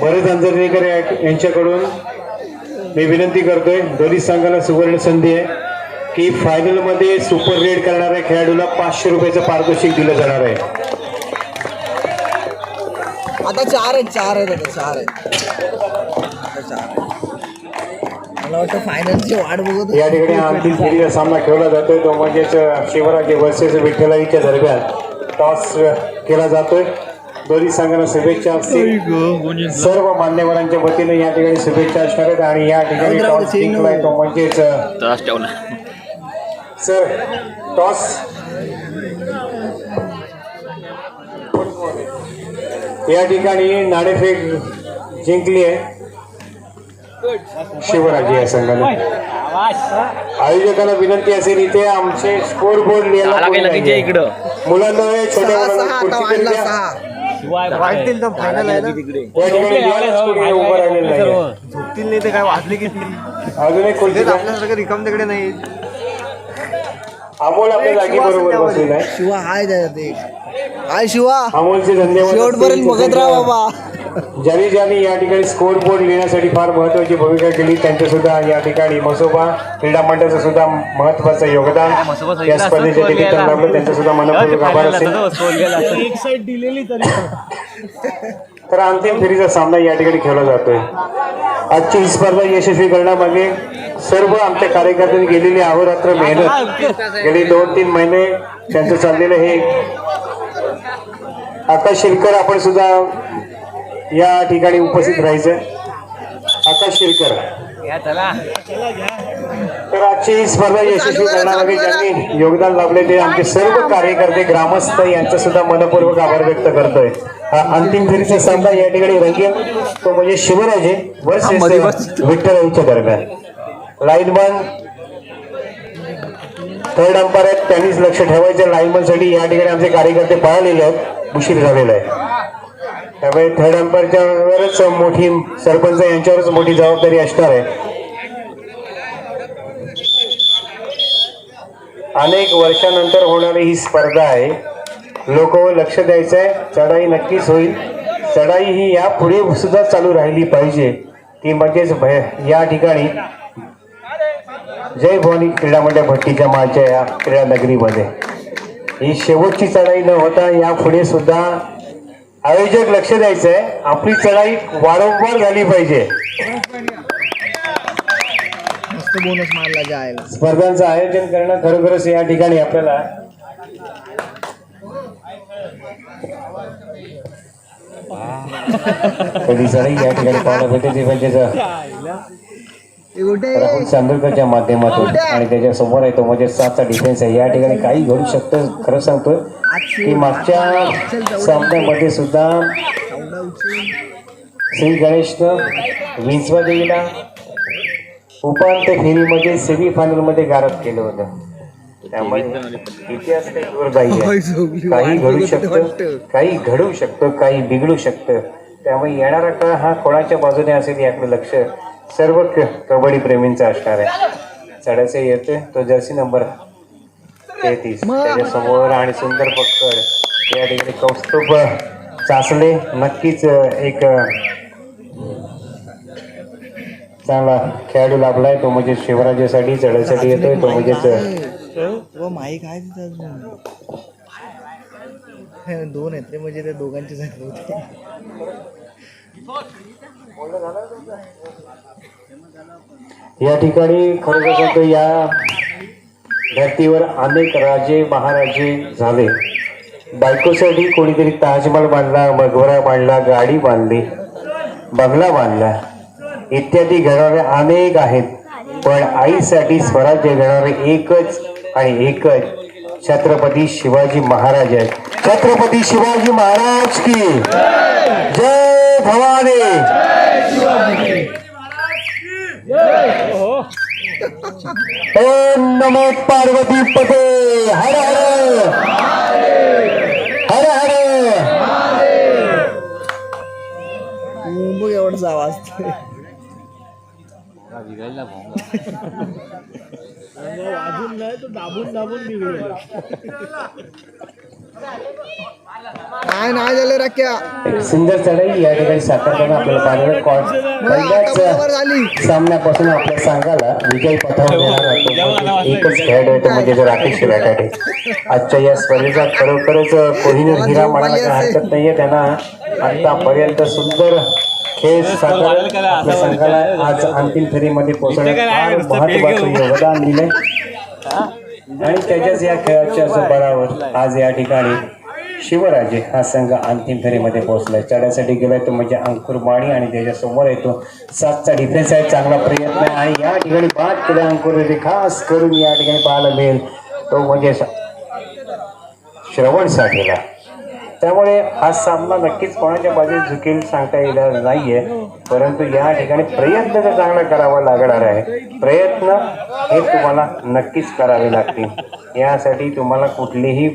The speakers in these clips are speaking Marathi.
भरत अंजरनेकर या- यांच्याकडून मी विनंती करतोय दोन्ही संघाला सुवर्ण संधी आहे की फायनलमध्ये सुपर रेड करणाऱ्या खेळाडूला पाचशे रुपयाचं पारितोषिक दिलं जाणार आहे. आता चार आहेत चार आहेत आता चार आहेत. आता चार आहेत. मला वाटतं फायनलची वाट बघत या ठिकाणी अंतिम फेरीचा सामना खेळला जातोय तो म्हणजेच शिवराजे वर्सेस विठ्ठलाईच्या दरम्यान टॉस केला जातोय. दोन्ही संघांना शुभेच्छा असतील. सर्व मान्यवरांच्या वतीने या ठिकाणी शुभेच्छा असणार आहेत आणि या ठिकाणी टॉस जिंकलाय तो म्हणजेच सर टॉस. या ठिकाणी नाणेफेक जिंकली आहे. शिवराजे या संघाने. आयोजकांना विनंती असेल इथे आमचे स्कोर बोर्ड लिहायला मुलांना छोट्या सहा वाढतील तर फायनल आहे ना? उभं राहिलेलं नाहीये. झोपतील नाही ते काय वाजले किती अजून एक. आपल्यासारखं रिकाम तिकडे नाही अमोल आपल्या जागी बरोबर बसलेला आहे. शिवा हाय त्याच्यात एक हाय शिवा. अमोलचे धन्यवाद शेवटपर्यंत बघत राहा बाबा. ज्यांनी ज्यांनी या ठिकाणी स्कोर बोर्ड लिहिण्यासाठी फार महत्वाची भूमिका केली त्यांचं सुद्धा या ठिकाणी मसोबा क्रीडा मंडळाचं सुद्धा महत्वाचं योगदान. या स्पर्धेच्या निमित्तानं लाभलं त्यांचं सुद्धा मनपूर्वक आभार असेल. एक साईड दिलेली तरी. तर अंतिम फेरीचा सामना या ठिकाणी खेळला जातोय. आजची ही स्पर्धा यशस्वी करण्यामागे सर्व आमच्या कार्यकर्त्यांनी गेलेली अहोरात्र मेहनत. गेली दोन तीन महिने त्यांचं चाललेलं हे. आकाश शिरकर आपण सुद्धा या ठिकाणी उपस्थित राहायचं. आकाश शिरकर. तर आजची ही स्पर्धा यशस्वी करण्यामागे ज्यांनी योगदान लाभले ते आमचे सर्व कार्यकर्ते ग्रामस्थ यांचा सुद्धा मनपूर्वक आभार व्यक्त करतोय. हा अंतिम फेरीचा सामना या ठिकाणी रंगेल तो म्हणजे शिवराजे वर्सेस विठ्ठलाईच्या दरम्यान. लाईनमन थर्ड अंपायर आहेत त्यांनीच लक्ष ठेवायचं. लाईनमनसाठी या ठिकाणी आमचे कार्यकर्ते पळालेले आहेत उशीर झालेला आहे. त्यामुळे थर्ड अंपायरच्या वरच मोठी सरपंच यांच्यावरच मोठी जबाबदारी असणार आहे. अनेक वर्षानंतर होणारी ही स्पर्धा आहे. लोक लक्ष द्यायचं आहे चढाई नक्कीच होईल. चढाई ही या पुढे सुद्धा चालू राहिली पाहिजे. ती म्हणजेच भय- या ठिकाणी जय भवानी क्रीडा मंडळ भट्टीच्या मालच्या या क्रीडा नगरीमध्ये ही शेवटची चढाई न होता या पुढे सुद्धा आयोजक लक्ष द्यायचं आहे आपली चढाई वारंवार झाली पाहिजे. मस्त बोनस मारला जायला. स्पर्धांचं आयोजन करणं खरोखरच या ठिकाणी आपल्याला कधी चढाई या ठिकाणी पाहायला भेटते ते. म्हणजे राहुल चांदोरकरच्या माध्यमातून आणि त्याच्यासमोर आहे तो म्हणजे सातचा डिफेन्स आहे. या ठिकाणी काही घडू शकतं खरं सांगतोय. की मागच्या सामन्यामध्ये सुद्धा श्री गणेशनं विंचवा देवीला उपांत्य फेरीमध्ये सेमी फायनलमध्ये गारद केलं होतं. त्यामुळे इतिहास काही दुर्दायी आहे. काही घडू शकतं काही घडू शकतं काही बिघडू शकतं. त्यामुळे येणारा काळ हा कोणाच्या बाजूने असेल याकडे लक्ष. सर्व कबड्डी प्रेमींचा असणार आहे. चढाचे येतोय तो जर्सी नंबर तेहतीस. त्याच्यासमोर आणि सुंदर पक्कड. या ठिकाणी कौस्तुभ चाचले नक्कीच एक चांगला खेळाडू लाभलाय तो म्हणजे शिवराजासाठी चढायसाठी येतोय. तो म्हणजेच माईक आहे दोन आहेत रे म्हणजे त्या दोघांचे झाले होते. या ठिकाणी खरं सांगतो या धर्तीवर अनेक राजे महाराजे झाले. बायकोसाठी कोणीतरी ताजमहल बांधला मकबरा बांधला गाडी बांधली बंगला बांधला. इत्यादी घडणारे अनेक आहेत पण आईसाठी स्वराज्य घेणारे एकच आणि एकच. छत्रपती शिवाजी महाराज आहेत. छत्रपती शिवाजी महाराज की जय भवानी! ओम नमो पार्वती पते। हर हर। हर हर। मुंबई आवाज ते. वाजून नाही तो दाबून दाबून बिघडेल. नाही नाही झालं राख्या एक सुंदर चढाई या ठिकाणी साकारताना आपल्याला पाहिलं कॉट पहिल्याच झाली. सामन्यापासून आपल्या संघाला विजय पथावर. एकच खेळाडू होतो म्हणजे तो राकेश राठाडे आजच्या या स्पर्धेचा खरोखरच कोहिनूर हिरा म्हणायला काही हरकत नाहीये. त्यांना आतापर्यंत सुंदर खेळ साकारत आपल्या संघाला आज अंतिम फेरीमध्ये पोहोचण्यात फार महत्वाचं योगदान दिले आणि त्याच्याच या खेळाच्या सुपारावर आज या ठिकाणी शिवराजे हा संघ अंतिम फेरीमध्ये पोहोचलाय. चढ्यासाठी गेलाय तो म्हणजे अंकुर माणी आणि त्याच्यासमोर येतो सातचा डिफेन्स आहे. चांगला प्रयत्न आहे. आणि या ठिकाणी बाद केला अंकुर खास करून या ठिकाणी पाहायला मिळेल तो म्हणजे श्रवण साठेला. त्यामुळे हा सामना नक्कीच कोणाच्या बाजूने झुकेल सांगता येणार नाहीये. परंतु या ठिकाणी प्रयत्न तर चांगला करावा लागणार आहे. प्रयत्न हे तुम्हाला नक्कीच करावे लागतील. यासाठी तुम्हाला कुठलीही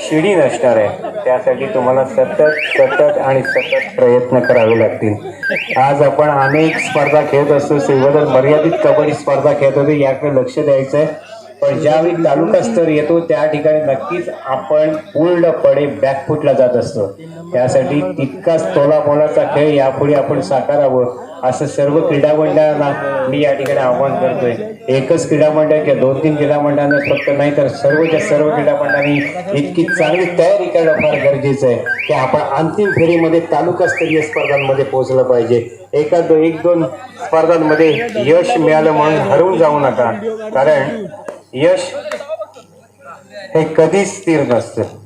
शिडी नसणार आहे. त्यासाठी तुम्हाला सतत सतत आणि सतत प्रयत्न करावे लागतील. आज आपण अनेक स्पर्धा खेळत असतो. सेवदर मर्यादित कबड्डी स्पर्धा खेळत होतो. याकडे लक्ष द्यायचं आहे पण ज्यावेळी तालुका स्तर येतो त्या ठिकाणी नक्कीच आपण पूर्णपणे बॅकफुटला जात असतो. त्यासाठी तितकाच तोलापोलाचा खेळ यापुढे आपण साकारावं असं सर्व क्रीडा मंडळांना मी या ठिकाणी आव्हान करतोय. एकच क्रीडा मंडळ किंवा दोन तीन क्रीडा मंडळांना फक्त नाही तर सर्वच्या सर्व क्रीडा मंडळांनी इतकी चांगली तयारी करणं फार गरजेचं आहे की आपण अंतिम फेरीमध्ये तालुकास्तरीय स्पर्धांमध्ये पोहोचलं पाहिजे. एका दो एक दोन स्पर्धांमध्ये यश मिळालं म्हणून हरवून जाऊ नका. कारण यश हे कधीच स्थिर नसतं.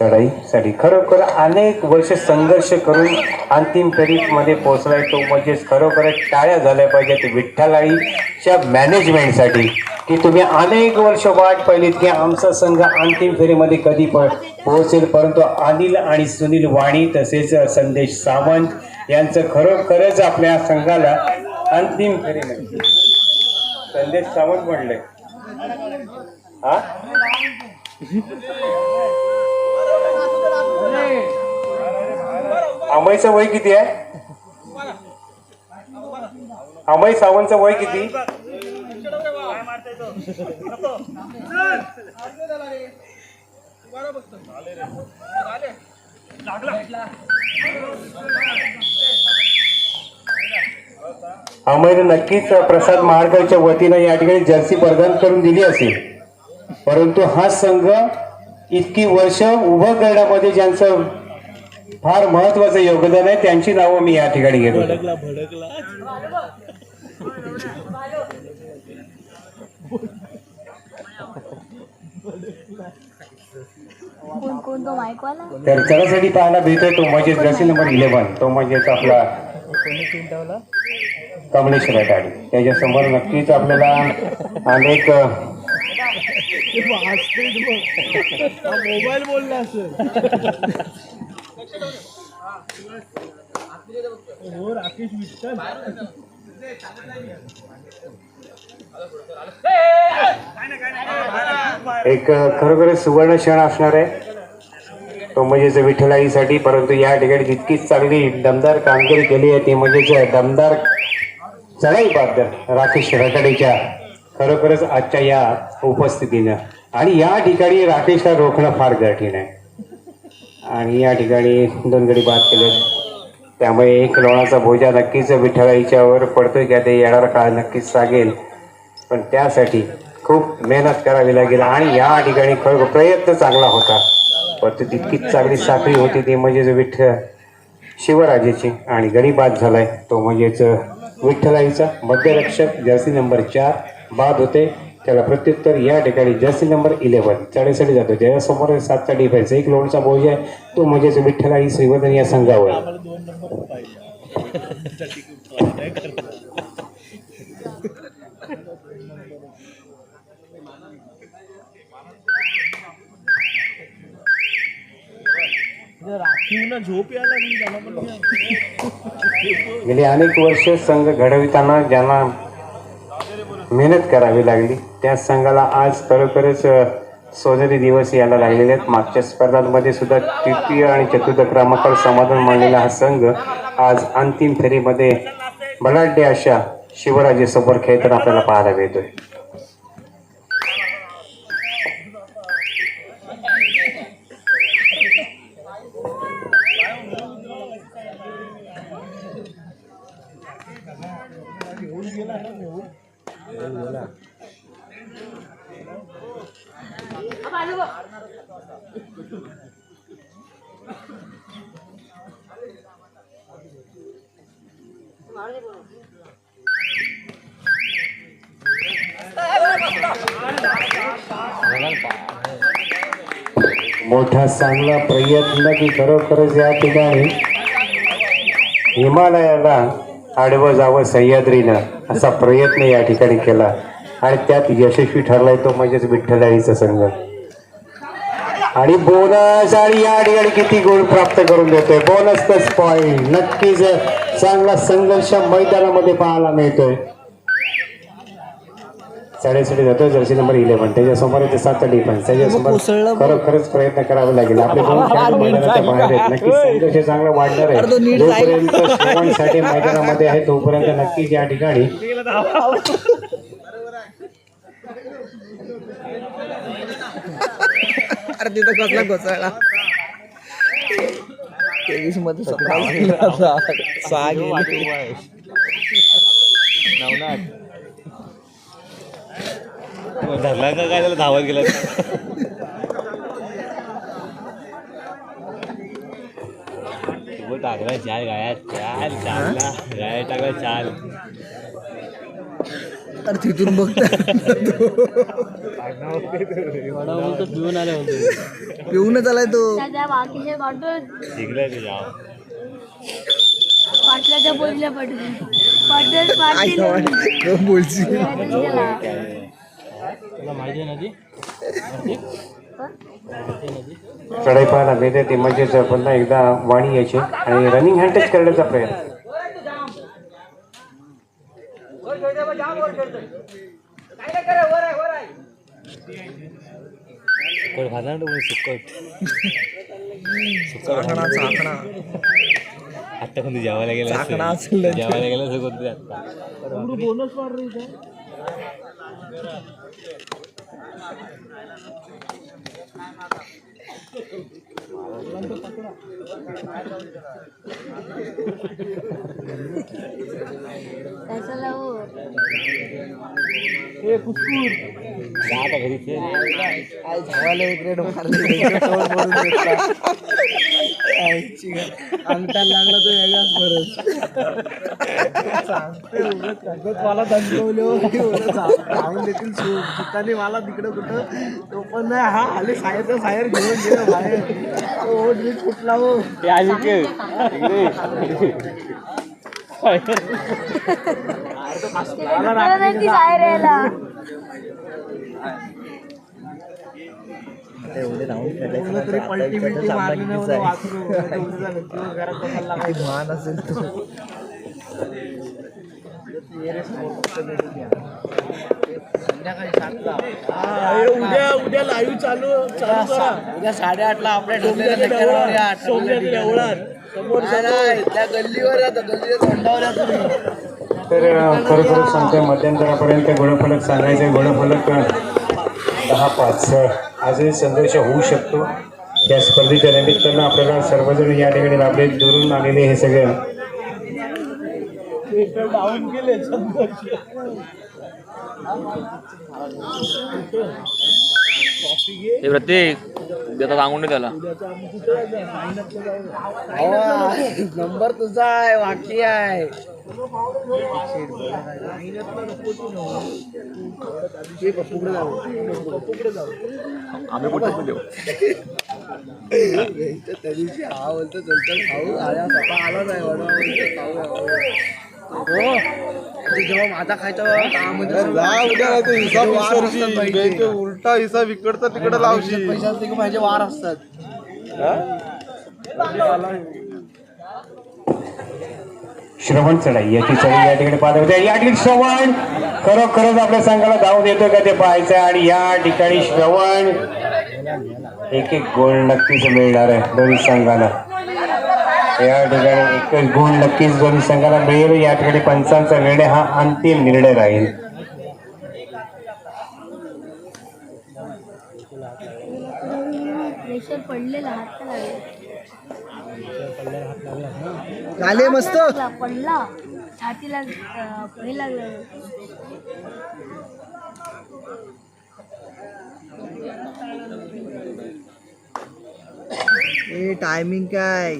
चढाईसाठी. खरोखर अनेक वर्ष संघर्ष करून अंतिम फेरीमध्ये पोहोचलाय तो म्हणजेच खरोखर टाळ्या झाल्या पाहिजेत विठ्ठलाईच्या मॅनेजमेंटसाठी की तुम्ही अनेक वर्ष वाट पाहिलीत की आमचा संघ अंतिम फेरीमध्ये कधी पण पोहोचेल परंतु अनिल आणि सुनील वाणी तसेच संदेश सावंत यांचं खरोखरच आपल्या संघाला अंतिम फेरीमध्ये. संदेश सावंत म्हणले. हा? अमयचं वय किती आहे? अमय सावंतचं वय किती? अमयने नक्कीच प्रसाद महाडकरच्या वतीनं या ठिकाणी जर्सी प्रदान करून दिली असेल. परंतु हा संघ इतकी वर्ष उभं करण्यामध्ये ज्यांचं फार महत्वाचं योगदान आहे त्यांची नावं मी या ठिकाणी घेतो कोण कोण? तो माईकवाला? तर त्यासाठी पाहायला भेटतो तो म्हणजे जर्सी नंबर इलेव्हन. तो म्हणजेच आपला कमलेश रटाडी त्याच्यासमोर नक्कीच आपल्याला अनेक मोबाईल बोलला असेल. हो राकेश विठ्ठल एक खरोखर सुवर्ण क्षण असणार आहे. तो म्हणजेच विठ्ठलाईसाठी परंतु या ठिकाणी जितकीच चांगली दमदार कामगिरी केली आहे ती म्हणजेच दमदार चढाई पात्र राकेश रकडेच्या खरोखरच आजच्या या उपस्थितीनं. आणि या ठिकाणी राकेशला रोखणं फार कठीण आहे. आणि या ठिकाणी दोन गडी बाद केले. त्यामुळे एक लोणाचा भोजा नक्कीच विठ्ठलाईच्यावर पडतोय की ते येणारा काळ नक्कीच सागेल पण त्यासाठी खूप मेहनत करावी लागेल. आणि या ठिकाणी खरोखर प्रयत्न चांगला होता. परंतु तितकीच चांगली साखळी होती ती म्हणजेच विठ्ठल शिवराजेची. आणि गडी बाद झालाय. तो म्हणजेच विठ्ठलाईचा मध्यरक्षक जर्सी नंबर चार. बाद होते त्याला प्रत्युत्तर या ठिकाणी जर्सी नंबर इलेव्हन. चढीसाठी जातो. ज्याच्यासमोर सातचा डिफेन्स एक लोणचा बोज आहे तो म्हणजेच विठ्ठलाई श्रीवर्धन या संघावर. गेली अनेक वर्ष संघ घडविताना ज्यांना मेहनत करावी लागली. त्या संघाला आज खरोखरच सोनेरी दिवस यायला लागलेले आहेत. मागच्या स्पर्धांमध्ये सुद्धा तृतीय आणि चतुर्थ क्रमांकावर समाधान मानलेला हा संघ आज अंतिम फेरीमध्ये बलाढ्य अशा शिवराजेसमोर खेळताना आपल्याला पाहायला मिळतोय. मोठा चांगला प्रयत्न की खरोखरच या ठिकाणी हिमालयाला आडवं जावं सह्याद्रीनं असा प्रयत्न या ठिकाणी केला. आणि त्यात यशस्वी ठरलाय तो म्हणजेच विठ्ठलाईचा संघ आणि बोनस आणि या ठिकाणी किती गोल प्राप्त करून देतोय. बोनस प्लस पॉईंट नक्कीच चांगला संघर्ष मैदानामध्ये पाहायला मिळतोय. साडेसाठी जातोय जर्सी नंबर इलेव्हन त्याच्यासमोर येते सात डिफेन्स त्याच्यासमोर. खरोखरच प्रयत्न करावे लागेल. आपले दोन खेळाडू मैदानाच्या बाहेर आहेत. नक्कीच संघर्ष चांगला वाढणार आहे. तो. जोपर्यंत शेवटसाठी मैदानामध्ये आहे तोपर्यंत नक्कीच या ठिकाणी तिथं कसला घोसाळला तेवीसमध्ये सतरा गेला. आता. सहा गेले. धरला का काय त्याला? धावत गेला. टाकला चाल गाया चाल टाकला गाया टाकला चाल. अरे तिथून बघता पिऊन आले होते पिऊनच आलाय तो बोलची माहिती आहे ना चढाई पाहायला मिळते ते म्हणजेच पुन्हा एकदा वाणी यायची आणि रनिंग हँडच करण्याचा प्रयत्न. सुकट खाला ना तुम्ही सुकट चाकणा चाकणा आत्ता कोणती जेवायला गेला चाकणा असेल. असेल. जेवायला गेला असेल कोणती आत्ता त्याचं लावू जा आता घरी ते. काय झावाला एक रेड मारले त्याच्यावर बोलून घेतला. अंगठा लागला तो वेगळाच परत सांगते उगाच कागद मला धमकवले. हो. एवढं धा- धावून देतील सु- सुताने मला तिकडं कुठं तो पण नाही. हा आले साहेब साहेब घेऊन गेलो बाहेर. ओ ड्रीप फुटला हो? ते आली के इकडे. मला नाही ती बाहेर यायला एवढे धावून तरी पलटी बिलटी मारली नाही म्हणून वाचलो. नाहीतर उद्या झालं, दिवस घरात बसायला लागायचं. महान असेल तो उद्या उद्या लाईव्ह चालू उद्या साडेआठला आपल्यासमोर त्या गल्लीवर आता गल्लीच्या तोंडावर या तुम्ही तर खरोखर सांगतोय मध्यंतरापर्यंत घोडफलक सांगायचे घोडफलक दहा पाच आजही संघर्ष होऊ शकतो. त्या स्पर्धेच्या निमित्तानं आपल्याला सर्वजण या ठिकाणी लाभले दुरून आलेले हे सगळे. हे प्रत्येक आता सांगून त्याला. नंबर तुझा आहे वाकी आहे. आम्ही कुठे देऊ. त्या दिवशी हा बोलतो चल चल खाऊ आल्या स्वतः आला नाही वडा जेव्हा माझा खायचा उलटा हिसा विकडचा तिकडे लावशी पैसे असते की माझे वार असतात. श्रवण चढाई. याची चढाई या ठिकाणी पाहत होते या ठिकाणी श्रवण. खरोखरच आपल्या संघाला धाव देतोय का ते पाहायचं आणि या ठिकाणी श्रवण. एक एक गोल नक्कीच मिळणार आहे दोन्ही संघाला या ठिकाणी एकच गुण नक्कीच दोन्ही संघाला मिळेल. या ठिकाणी पंचांचा निर्णय हा अंतिम निर्णय राहील. पडलेला हात झाले मस्त. लागला, पडला. छातीला अं, हे लागलं. ए टायमिंग काय?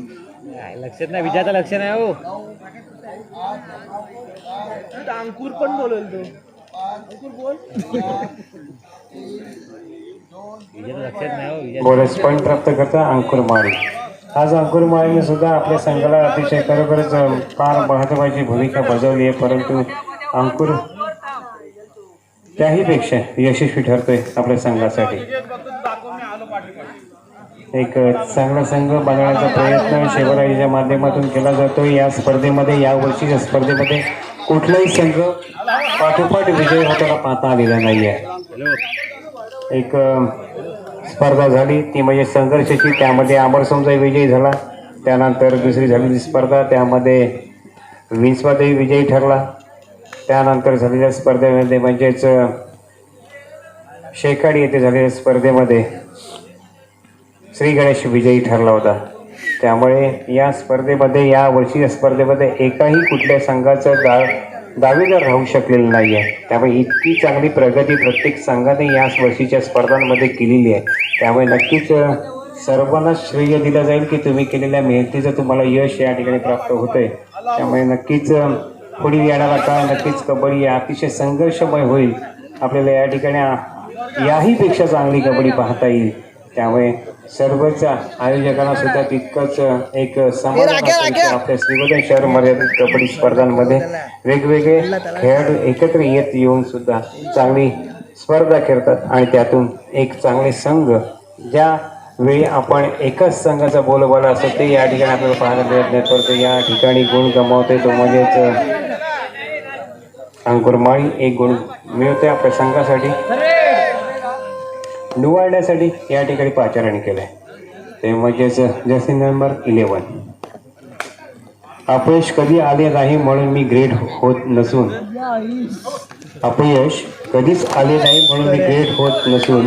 लक्षात नाही. विजयाचं लक्ष नाही हो. अंकुर पण बोलेल तो. अंकुर बोल. विजयाचं लक्षात नाही हो. विजय पॉईंट प्राप्त करता अंकुर माळी आज अंकुर माळीने सुद्धा आपल्या संघाला अतिशय खरोखरच फार महत्वाची भूमिका बजावली आहे परंतु अंकुर त्याहीपेक्षा यशस्वी ठरतोय आपल्या संघासाठी. एक चांगला संघ बनवण्याचा प्रयत्न शिवराईच्या माध्यमातून केला जातो या स्पर्धेमध्ये या वर्षीच्या स्पर्धेमध्ये कुठलाही संघ पाठोपाठ विजय होताना पाहता आलेला नाही आहे एक स्पर्धा झाली. ती म्हणजे संघर्षाची त्यामध्ये अमरसोमचा विजयी झाला. त्यानंतर दुसरी झालेली स्पर्धा त्यामध्ये विंचवादेवी विजयी ठरला. त्यानंतर झालेल्या स्पर्धेमध्ये म्हणजेच शेकाडी येथे झालेल्या स्पर्धेमध्ये श्री गणेश विजयी ठरला होता. त्यामुळे या स्पर्धेमध्ये या वर्षीच्या स्पर्धेमध्ये एकाही कुठल्या संघाचं दा दावेदार राहू शकलेलं नाही आहे त्यामुळे इतकी चांगली प्रगती प्रत्येक संघाने याच वर्षीच्या स्पर्धांमध्ये केलेली आहे. त्यामुळे नक्कीच सर्वांना श्रेय दिलं जाईल की तुम्ही केलेल्या मेहनतीचं तुम्हाला यश या ठिकाणी प्राप्त होतंय. त्यामुळे नक्कीच पुढील येणारा काळ नक्कीच कबड्डी अतिशय संघर्षमय होईल. आपल्याला या ठिकाणी याहीपेक्षा चांगली कबड्डी पाहता येईल. त्यामुळे सर्वच आयोजकांना सुद्धा तितकंच एक समाधान आपल्या श्रीवर्धन शहर मर्यादित कबड्डी स्पर्धांमध्ये वेगवेगळे खेळाडू एकत्र येत येऊन सुद्धा चांगली स्पर्धा खेळतात आणि त्यातून एक चांगले संघ ज्या वेळी आपण एकाच संघाचा बोलबाला असतो ते या ठिकाणी आपल्याला पाहायला मिळत नाही. परंतु या ठिकाणी गुण गमावतोय तो म्हणजेच अंकुर माळी एक गुण मिळतोय आपल्या संघासाठी. निवडण्यासाठी या ठिकाणी पाचारण केलंय. ते म्हणजेच जर्सी नंबर इलेवन अपयश कधी आले नाही म्हणून मी ग्रेट होत नसून अपयश कधीच आले नाही म्हणून मी ग्रेट होत नसून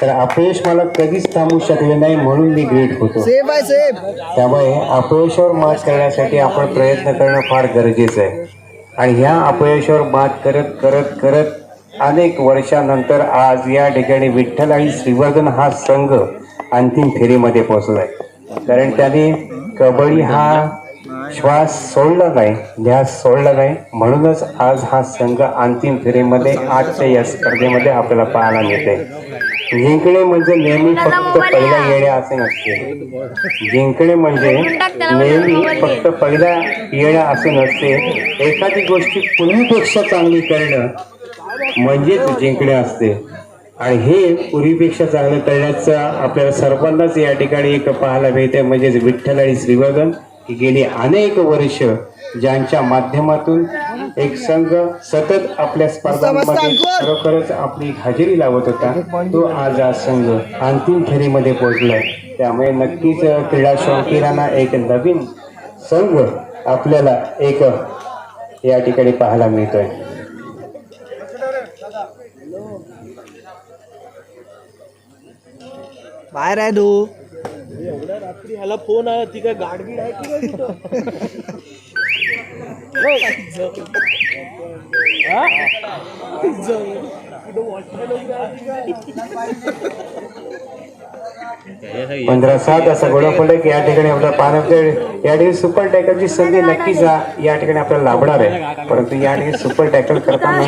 तर अपयश मला कधीच थांबू शकले नाही म्हणून मी ग्रेट होतो. आहे त्यामुळे अपयशावर मात करण्यासाठी आपण प्रयत्न करणं फार गरजेचं आहे. आणि ह्या अपयशावर मात करत करत करत अनेक वर्षानंतर आज या ठिकाणी विठ्ठल आणि श्रीवर्धन हा संघ अंतिम फेरीमध्ये पोहोचला आहे कारण त्याने कबड्डी हा श्वास सोडला नाही ध्यास सोडला नाही. म्हणूनच आज हा संघ अंतिम फेरीमध्ये आजच्या या स्पर्धेमध्ये आपल्याला पाहायला मिळते जिंकणे म्हणजे नेहमी फक्त पहिला येणे असे नसते. जिंकणे म्हणजे नेहमी फक्त पहिला येणं असे नसते. एखादी गोष्टी पूर्वीपेक्षा चांगली करणं म्हणजेच जिंकणे असते. आणि हे पूर्वीपेक्षा चांगलं करण्याचं आपल्याला सर्वांनाच या ठिकाणी एक पाहायला मिळते म्हणजेच विठ्ठल आणि श्रीवर्धन. ही गेली अनेक वर्ष ज्यांच्या माध्यमातून एक संघ सतत आपल्या स्पर्धांमध्ये खरोखरच आपली हजेरी लावत होता तो आज हा संघ अंतिम फेरीमध्ये पोहोचलाय. त्यामुळे नक्कीच क्रीडा शौकीरांना एक नवीन संघ आपल्याला एक या ठिकाणी पाहायला मिळतोय. बाहेर आहे तू रात्री ह्याला फोन आला ती काय गाडबीड आहे की काय कुठं? पंधरा सात असा घोडा की या ठिकाणी आपल्याला पाहण्यात या ठिकाणी सुपर टॅकरची संधी नक्कीच या ठिकाणी आपल्याला लाभणार आहे. परंतु या ठिकाणी सुपर टॅकल करताना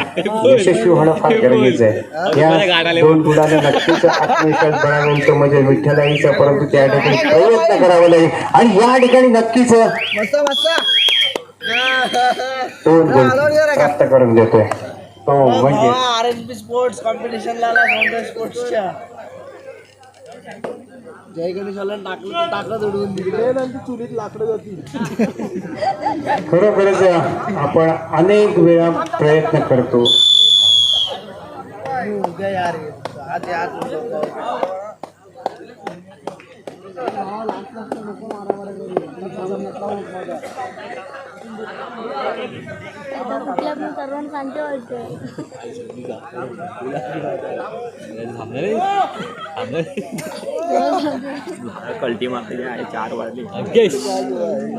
यशस्वी होणं फार गरजेचं आहे. या दोन गुणाने नक्कीच आत्मविश्वास बनवतो म्हणजे विठ्ठलाईचा परंतु त्या ठिकाणी प्रयत्न करावा लागेल. आणि या ठिकाणी नक्कीच दोन गुण प्राप्त करून देतोय. तो म्हणजे आर एस बी स्पोर्ट्स कॉम्पिटिशनला स्पोर्ट्सच्या. जय गणेशवाला टाकलं टाकलं उडवून तिकडे नंतर चुलीत लाकडं जातील खरोखरच आपण अनेक वेळा प्रयत्न करतो. उद्या यार आज आज आता कुठल्या पण सर्वांना सांगते वाटतं कल्टी मारली आहे चार वाजले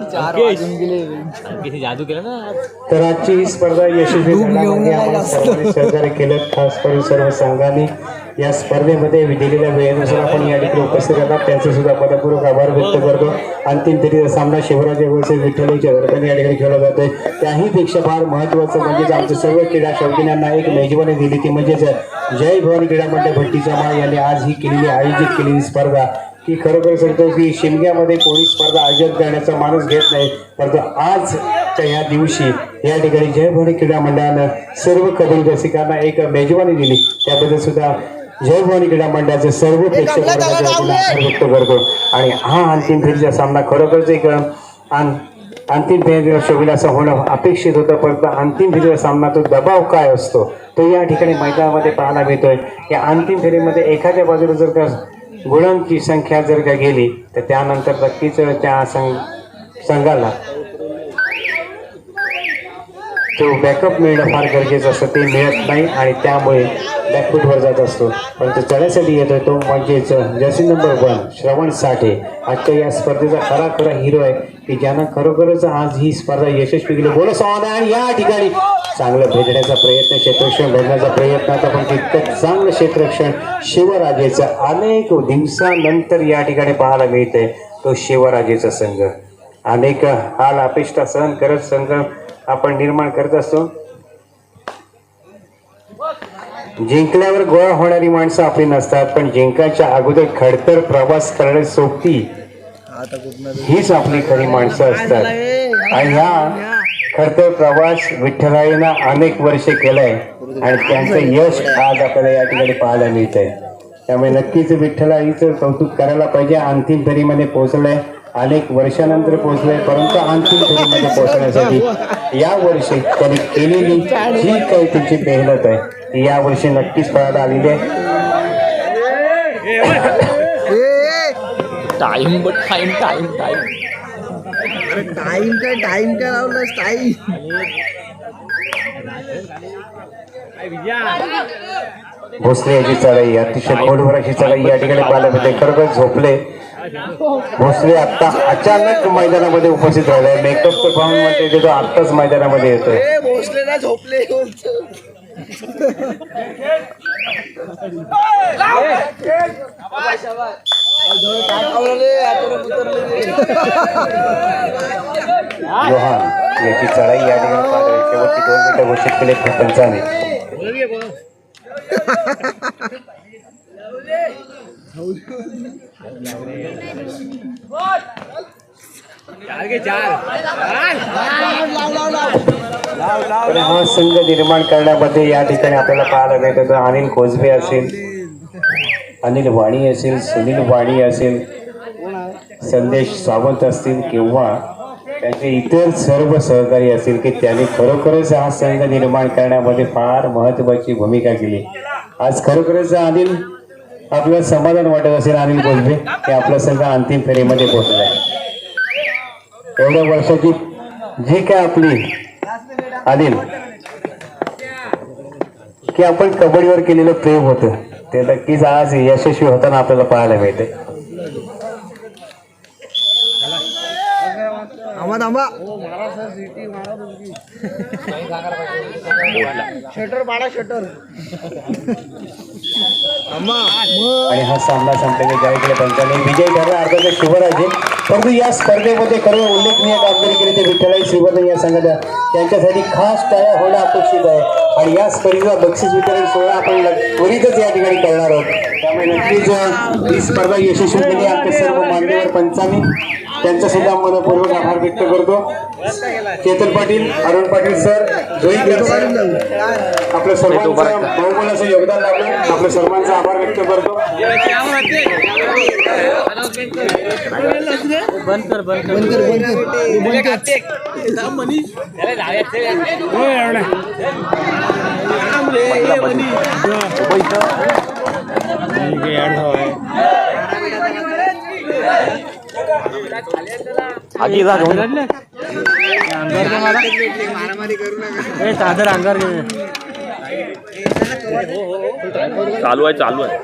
चार वाजून गेले किती जादू केला ना तर आजची ही स्पर्धा यशस्वी करण्यामध्ये आपण सर्वांनी सहकार्य केलं खास करून सर्व संघांनी या स्पर्धेमध्ये दिलेल्या वेळेनुसार आपण या ठिकाणी उपस्थित राहतात त्यांचे सुद्धा पदपूर्वक आभार व्यक्त करतो. अंतिम फेरीचा सामना शिवराज वर्षे विठ्ठलीच्या घरकाने या ठिकाणी खेळला जातोय. त्याहीपेक्षा फार महत्त्वाचं म्हणजेच आमच्या सर्व क्रीडा शौकीनांना एक मेजवानी दिली ती म्हणजेच जय भवानी क्रीडा मंडळ भट्टी चव्हाण यांनी आज ही केलेली आयोजित केलेली स्पर्धा. की खरोखर सांगतो की शिमग्यामध्ये कोणी स्पर्धा आयोजित करण्याचा माणूस घेत नाही परंतु आजच्या या दिवशी या ठिकाणी जय भवानी क्रीडा मंडळानं सर्व कबड्डी रसिकांना एक मेजवानी दिली. त्याबद्दल सुद्धा जय भवानी क्रीडा मंडळाचे सर्व प्रेक्षक व्यक्त करतो. आणि हा अंतिम फेरीचा सामना खरोखरच एक अंतिम फेरीला शोभेल असं होणं अपेक्षित होतं परंतु अंतिम फेरीचा सामना तो दबाव काय असतो तो या ठिकाणी मैदानामध्ये पाहायला मिळतोय. या अंतिम फेरीमध्ये एखाद्या बाजूला जर का गुणांची संख्या जर का गेली तर त्यानंतर नक्कीच त्या संघ संघाला तो बॅकअप मिळणं फार गरजेचं असतं. ते मिळत नाही आणि त्यामुळे बॅकफूटवर जात असतो. परंतु चढ्यासाठी येतो तो म्हणजेच जर्सी नंबर वन श्रवण साठे. आजच्या या स्पर्धेचा खरा खरा हिरो आहे. की ज्यानं खरोखरच आज ही स्पर्धा यशस्वी केली. बोल आणि या ठिकाणी. चांगलं भेटण्याचा प्रयत्न क्षेत्रक्षण भेटण्याचा प्रयत्न. आता पण तितकं चांगलं क्षेत्रक्षण शिवराजेचं अनेक दिवसानंतर या ठिकाणी पाहायला मिळतंय. तो शिवराजेचा संघ. अनेक हाल अपेष्टा सहन करत संघ आपण निर्माण करत असतो. जिंकल्यावर गोळा होणारी माणसं आपली नसतात पण जिंकायच्या अगोदर खडतर प्रवास करणे सोबती हीच आपली खरी माणसं असतात. आणि ह्या खडतर प्रवास विठ्ठलाईनं अनेक वर्षे केलाय आणि त्यांचं यश आज आपल्याला या ठिकाणी पाहायला मिळत आहे त्यामुळे नक्कीच विठ्ठलाईचं कौतुक करायला पाहिजे. अंतिम फेरीमध्ये पोहोचलंय. अनेक वर्षानंतर पोहोचलंय परंतु अंतिम फेरीमध्ये पोहोचण्यासाठी या वर्षी त्यांनी केलेली जी काही त्यांची मेहनत आहे ती या वर्षी नक्कीच पाहायला आलेली आहे. Time but time time time time काय टाइम काय लावलंस टाइम भोसले याची चढाई अतिशय खोलवर अशी चढाई या ठिकाणी मिळते. खरोखर झोपले. भोसले आता अचानक मैदानामध्ये उपस्थित राहिले मेकअप तर पाहून म्हणते तो आत्ताच मैदानामध्ये येतोय. ए भोसले ना झोपले जोहान याची चढाई या ठिकाणी. शेवटची दोन मिनिटं घोषित केले पंचाने हा संघ निर्माण करण्यामध्ये या ठिकाणी आपल्याला पाहायला मिळतं. तर अनिल कोजबे असेल अनिल वाणी असेल सुनील वाणी असेल संदेश सावंत असतील किंवा त्यांचे इतर सर्व सहकारी असतील की त्यांनी खरोखरच हा संघ निर्माण करण्यामध्ये फार महत्वाची भूमिका केली. आज खरोखरच अनिल आपलं समाधान वाटत असेल अनिल कोजबे की आपला संघ अंतिम फेरीमध्ये पोहोचलाय. एवढ्या वर्षाची जी काय आपली अनिल की आपण कबड्डीवर केलेलं प्रेम होतं ते नक्कीच आज यशस्वी होताना आपल्याला पाहायला मिळते थांबा. थांबा शटर पाडा शटर. आणि हा सामना संपल्याने केला पंचाने विजय ठरला अर्थात शिवराजे. परंतु या स्पर्धेमध्ये खरं उल्लेखनीय कामगिरी केली ते विठ्ठलाई श्रीवर्धन या संघाच्या. त्यांच्यासाठी खास टाळ्या होणं अपेक्षित आहे. आणि या स्पर्धेचा बक्षीस वितरण सोहळा आपण त्वरितच या ठिकाणी करणार आहोत. त्यामुळे नक्कीच ही स्पर्धा यशस्वी केली आमचे सर्व मान्यवर पंचांनी. त्यांचा सुद्धा मनपूर्वक आभार व्यक्त करतो चेतन पाटील अरुण पाटील सर आपल्या सर्वांचं बहुमोलाचं योगदान लाभलं आपल्या सर्वांचा आभार व्यक्त करतो आगी जा घेऊन. ए सादर अंगार घे चालू आहे चालू आहे.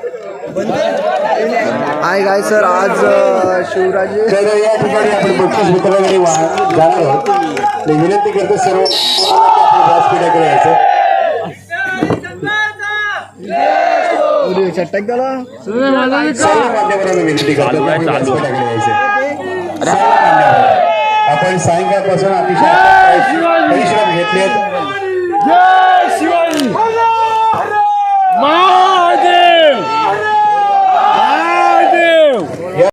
हाय गाय सर आज अ, शिवराजे तर या ठिकाणी आपण बक्षीस वितरणाकडे जाणार आहोत. मी विनंती करतो सर्व व्यासपीठाकडे यायचं. अरे, चटक झाला? सर्व मान्यवरांना विनंती करतो व्यासपीठाकडे यायचं. आपण सायंकाळपासून अतिशय परिश्रम घेतलेत. महादेव.